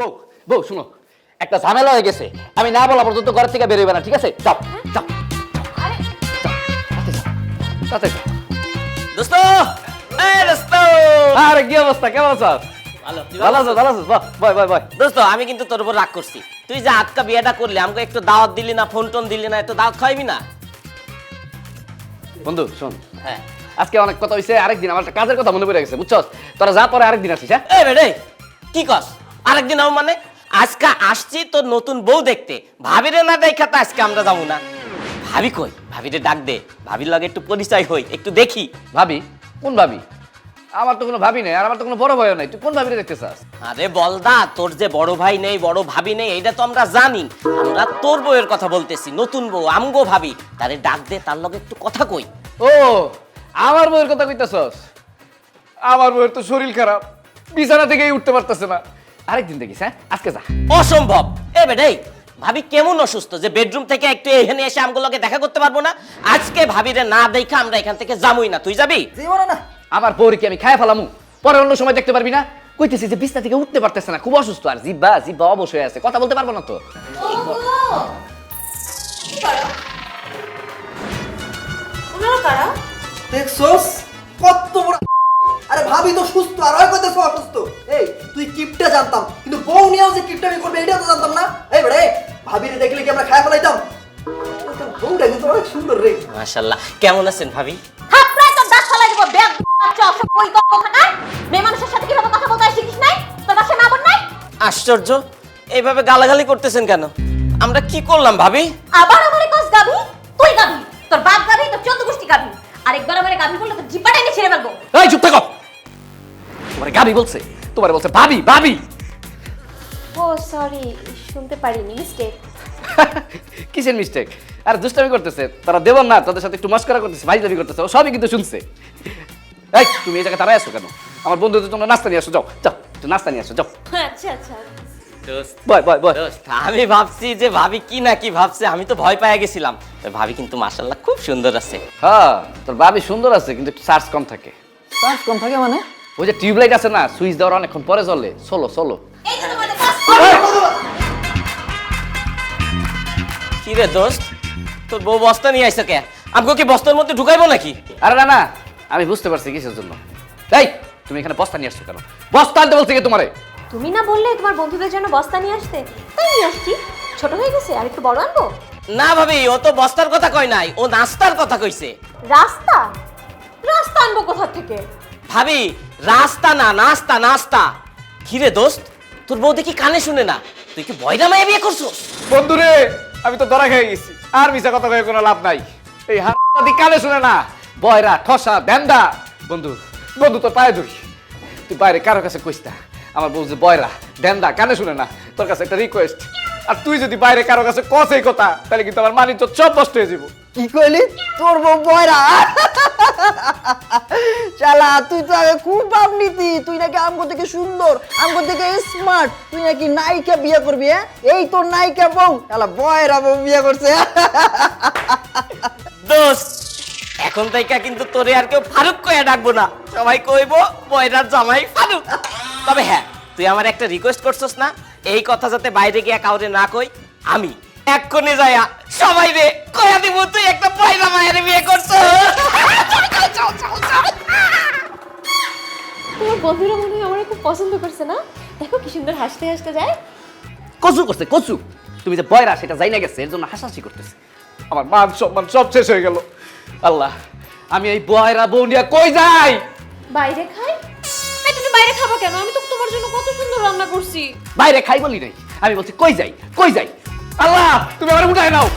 বউ বউ শুনো একটা ঝামেলা হয়ে গেছে। আমি না বলা পর্যন্ত ঘর থেকে বেরোবে না ঠিক আছে? যাও যাও তাতে দোস্ত! এই দোস্ত! আরে কি অবস্থা? কেমন আছো? ভালো আছো ভালো আছো? বাহ বয় বয় বয় দোস্ত আমি কিন্তু তোর উপর রাগ করছি। তুই যে আজকা বিয়েটা করলি আমাকে একটু দাওয়াত দিলি না ফোন টোন দিলি না একটু দাওয়াত খাইবি না? বন্ধু শোন। হ্যাঁ। আজকে অনেক কথা হইছে আরেকদিন আমার একটা কাজের কথা মনে পড়ে গেছে বুঝছস? তোরা যা পরে আরেকদিন আসিস হ্যাঁ? এই কি কস? আরেকদিন আমার মানে আজকে আসছি তোর নতুন বউ দেখতে। ভাবিরে না দেখা তো আজকে আমরা যাব না। ভাবি কই? ভাবিরে ডাক দে। ভাবির লগে একটু পরিচয় হই একটু দেখি। ভাবি? কোন ভাবি? আমার তো কোনো ভাবি নেই আর আমার তো কোনো বড় ভাইও নাই। তুই কোন ভাবিরে দেখতে চাস আরে বলদা তোর যে বড় ভাই নেই বড় ভাবি নেই এটা তো আমরা জানি। আমরা তোর বউয়ের কথা বলতেছি নতুন বউ আমগো ভাবি। তারে ডাক দে তার লগে একটু কথা কই। ও আমার বউয়ের কথা কইতাছস? আমার বউয়ের তো শরীর খারাপ বিছানা থেকেই উঠতে পারতেছে না। আরেকদিন দেখিস হ্যাঁ? আজকে যা। অসম্ভব। এ বেটাই ভাবি কেমন অসুস্থ যে বেডরুম থেকে একটু এখানে এসে আমগুলোকে দেখা করতে পারব না? আজকে ভাবিরে না দেখা আমরা এখান থেকে যাবই না। তুই যাবি? না আমার বউকে আমি খায় ফেলামু? পরে অন্য সময় দেখতে পারবি না? কইতেছি যে বিছনা থেকে উঠতে পারতেছে না খুব অসুস্থ। আর জিব্বা জিব্বা অবশ্যই আছে। কথা বলতে পারব না তো? কি করো? ওনারা কারা। দেখছস? ভাবি তো সুস্থ আর ওই কইতেছ অসুস্থ। এই তুই কিপটা জানতাম কিন্তু বউ নিয়েও যে কিপটামি করবে এটা তো জানতাম না। এই বড়ে ভাবিরে দেখলে কি আমরা খায় ফেলাইতাম? বউটা কিন্তু অনেক সুন্দর রে। মাশাল্লাহ কেমন আছেন ভাবি? থাপড়ায় তোর দাঁত ফালাই দেবো। ব্যাগ অসব বই কথা মেয়ে মানুষের সাথে কীভাবে কথা বলতে হয় শিখিস নাই? তোর বাসায় মা বোন নাই? আশ্চর্য। এইভাবে গালাগালি করতেছেন কেন? আমরা কি করলাম ভাবি? আবার আমারে কস গাবি? তুই গাবি? তোর বাপ গাবি তোর চোদ্দ গোষ্ঠী গাবি। আর একবার আমারে গাবি বললে তোর জিব্বাটা এনে ছিঁড়ে গাবি বলছে তোমার বলছে ভাবি ভাবি। ও সরি শুনতে পারিনি মিস্টেক কিসের মিস্টেক আর দুষ্টামি করতেছে তারা দেবন না তাদের সাথে একটু মস্করা করতেছে ভাই দাবি করতেছে ও সবই কিন্তু শুনছে। এই তুমি এই জায়গায় তারাই আসো কেন? আমার বন্ধু তো তোমরা নাস্তা নিয়ে আসো যাও যাও একটু নাস্তা নিয়ে আসো যাও। আচ্ছা আচ্ছা। বয় বয় বয়। আমি ভাবছি যে ভাবি কি না কি ভাবছে আমি তো ভয় পেয়ে গেছিলাম। ভাবি কিন্তু মাশাল্লাহ খুব সুন্দর আছে। হ্যাঁ তোর ভাবি সুন্দর আছে কিন্তু চার্জ কম থাকে। চার্জ কম থাকে মানে? ওই যে টিউবলাইট আছে না সুইচ দেওয়ার অনেকক্ষণ পরে চলে চলো। চলো কি রে দোস্ত? তোর বউ বস্তা নিয়ে আইসো কে? আমাকে কি বস্তার মধ্যে ঢুকাইবো নাকি? আরে না না আমি বুঝতে পারছি কিসের জন্য। এই তুমি এখানে বস্তা নিয়ে আসছো কেন? বস্তা আনতে বলছি কি তোমারে? তুমি না বললে তোমার বন্ধুদের জন্য বস্তা নিয়ে আসতে। তাই নিয়ে আসছি। ছোট হয়ে গেছে আর একটু বড় আনব? না ভাবি ও তো বস্তার কথা কয় নাই ও নাস্তার কথা কইছে। রাস্তা? রাস্তা আনব কোথা থেকে? ভাবি রাস্তা না নাস্তা নাস্তা। কিরে দোস্ত তোর বউ দেখি কানে শুনে না? তুই কি বয়রা মায়ে বিয়ে করছ বন্ধুরে আমি তো ধরা খেয়ে গেছি। আর মিশা কথা কয়ে কোনো লাভ নাই। এই হাতি কানে শুনে না। বয়রা ঠসা দেন্দা বন্ধু বন্ধু তোর পায়ে ধরি। তুই বাইরে কারও কাছে কইস না। আমার বউ যে বয়রা দেন্দা কানে শুনে না। তোর কাছে একটা রিকোয়েস্ট আর তুই যদি বাইরে কারও কাছে কস এই কথা তাহলে কিন্তু আমার মানিজ্য সব নষ্ট হয়ে যাব কি কইলি? তোর বউ বয়রা। চালা তুই তো আগে খুব ভাব তুই নাকি আমগো থেকে সুন্দর, আমগো থেকে স্মার্ট তুই নাকি নায়িকা বিয়ে করবি হ্যাঁ? এই তোর নায়িকা বউ। চালা বয়রা বউ বিয়ে করছে। দোস্ত, এখন থেকে কিন্তু তোরে আর কেউ ফারুক কয়ে ডাকবো না। সবাই কইবো বয়রার জামাই ফারুক। তবে হ্যাঁ তুই আমার একটা রিকোয়েস্ট করছস না, এই কথা যাতে বাইরে গিয়া কাউরে না কই, আমি। এক্ষণে যাইয়া সবাই রে কয়া দিব তুই একটা পয়লা মায়ের বিয়ে করছ। তোমার বন্ধুরা মনে হয় আমার খুব পছন্দ করছে না? দেখো কি সুন্দর হাসতে হাসতে যায়। কচু করছে কচু। তুমি যে বয়রা সেটা যাই না গেছে এর জন্য হাসাহাসি করতেছে। আমার মান সম্মান সব শেষ হয়ে গেল। আল্লাহ আমি এই বয়রা বউ কই যাই? বাইরে খাই? এই তুমি বাইরে খাব কেন? আমি তো তোমার জন্য কত সুন্দর রান্না করছি। বাইরে খাই বলি নাই। আমি বলছি কই যাই কই যাই? আল্লাহ তুমি আমার উঠায় নাও।